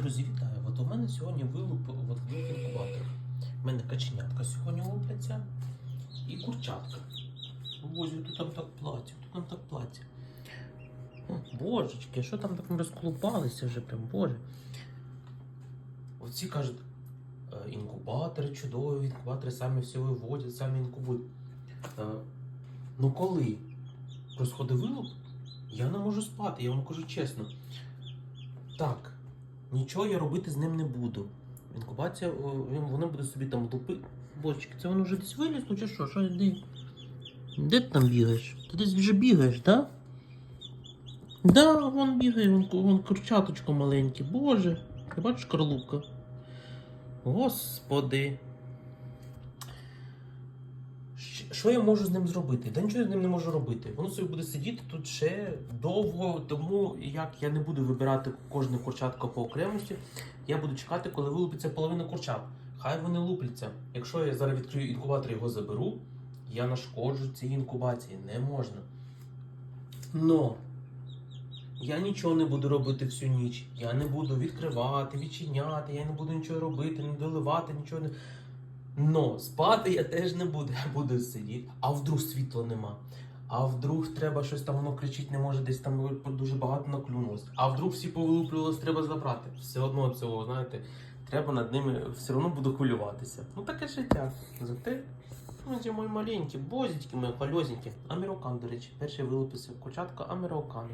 Друзі, вітаю! От у мене сьогодні вилуп от в двох інкубаторах. У мене каченятка сьогодні лупляться і курчатка. Боже, тут там так плаття, тут там так плаття. О, Божечки, що там так ми розколупалися вже прям, боже. Оці кажуть, «Е, інкубатори чудові, інкубатори самі все виводять, самі інкубують. Е, Ну коли розходить вилуп, я не можу спати, я вам кажу чесно. Так, нічого я робити з ним не буду. Інкубація, воно буде собі там лупити. Бочки, це воно вже десь вилізло чи що? Що де? Де ти там бігаєш? Ти десь вже бігаєш, да? Да, вон бігає, вон, вон курчаточко маленьке. Боже, ти бачиш корлупка? Господи. Що я можу з ним зробити? Та нічого з ним не можу робити. Воно собі буде сидіти тут ще довго, тому як я не буду вибирати кожне курчатко по окремості, я буду чекати, коли вилупиться половина курчат. Хай вони лупляться. Якщо я зараз відкрию інкубатор і його заберу, я нашкоджу цій інкубації. Не можна. Но я нічого не буду робити всю ніч. Я не буду відкривати, відчиняти, я не буду нічого робити, не доливати, нічого не. Но спати я теж не буду, я буду сидіти. А вдруг світла нема. А вдруг треба щось там воно кричить, не може десь там дуже багато наклюнулось. А вдруг всі повилуплювалось, треба забрати. Все одно цього, знаєте, треба над ними все одно буду хвилюватися. Ну таке життя. Зате ну, мої маленькі, бозічки мої пальозенькі. Амірокан, до речі, перший вилупився курчатка Амірокан.